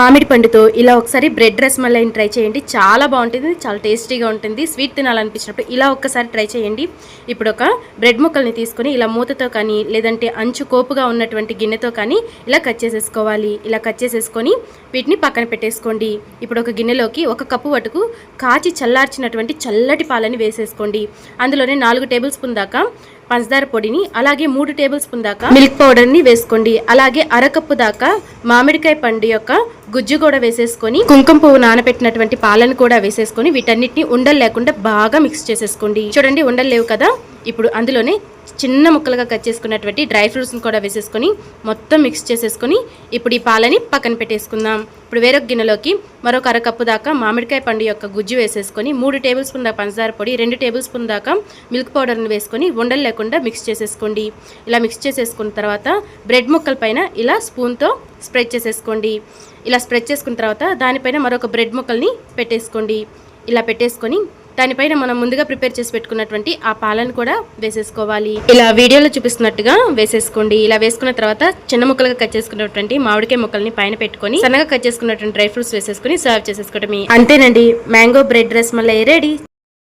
మామిడి పండుతో ఇలా ఒకసారి బ్రెడ్ రసమలైని ట్రై చేయండి. చాలా బాగుంటుంది చాలా టేస్టీగా ఉంటుంది. స్వీట్ తినాలనిపించినప్పుడు ఇలా ఒక్కసారి ట్రై చేయండి. ఇప్పుడు ఒక బ్రెడ్ ముక్కల్ని తీసుకొని ఇలా మూతతో కానీ లేదంటే అంచు కోపుగా ఉన్నటువంటి గిన్నెతో కానీ ఇలా కట్ చేసేసుకోవాలి. ఇలా కట్ చేసేసుకొని వీటిని పక్కన పెట్టేసుకోండి. ఇప్పుడు ఒక గిన్నెలోకి ఒక కప్పు వటుకు కాచి చల్లార్చినటువంటి చల్లటి పాలని వేసేసుకోండి. అందులోనే నాలుగు టేబుల్ స్పూన్ దాకా పంచదార పొడిని అలాగే మూడు టేబుల్ స్పూన్ దాకా మిల్క్ పౌడర్ని వేసుకోండి. అలాగే అరకప్పు దాకా మామిడికాయ పండు యొక్క గుజ్జు కూడా వేసేసుకొని కుంకుమ పువ్వు నానబెట్టినటువంటి పాలను కూడా వేసేసుకొని వీటన్నిటిని ఉండలు లేకుండా బాగా మిక్స్ చేసేసుకోండి. చూడండి ఉండలు లేవు కదా? ఇప్పుడు అందులోనే చిన్న ముక్కలుగా కట్ చేసుకున్నటువంటి డ్రై ఫ్రూట్స్ని కూడా వేసేసుకొని మొత్తం మిక్స్ చేసేసుకొని ఇప్పుడు ఈ పాలని పక్కన పెట్టేసుకుందాం. ఇప్పుడు వేరొక గిన్నెలోకి మరొక అరకప్పు దాకా మామిడికాయ పండు యొక్క గుజ్జు వేసేసుకొని మూడు టేబుల్ స్పూన్ దాకా పంచదార పొడి రెండు టేబుల్ స్పూన్ దాకా మిల్క్ పౌడర్ని వేసుకొని ఉండలు లేకుండా మిక్స్ చేసేసుకోండి. ఇలా మిక్స్ చేసేసుకున్న తర్వాత బ్రెడ్ ముక్కల పైన ఇలా స్పూన్తో స్ప్రెడ్ చేసేసుకోండి. ఇలా స్ప్రెడ్ చేసుకున్న తర్వాత దానిపైన మరొక బ్రెడ్ ముక్కల్ని పెట్టేసుకోండి. ఇలా పెట్టేసుకొని దానిపైన మనం ముందుగా ప్రిపేర్ చేసి పెట్టుకున్నటువంటి ఆ పాలను కూడా వేసేసుకోవాలి. ఇలా వీడియోలో చూపిస్తున్నట్టుగా వేసేసుకోండి. ఇలా వేసుకున్న తర్వాత చిన్న ముక్కలుగా కట్ చేసుకున్నటువంటి మామిడికాయ ముక్కల్ని పైన పెట్టుకొని సన్నగా కట్ చేసుకున్నటువంటి డ్రై ఫ్రూట్స్ వేసేసుకుని సర్వ్ చేసేసుకోవటమే అంతేనండి. మ్యాంగో బ్రెడ్ రస్ మళ్ళీ రెడీ.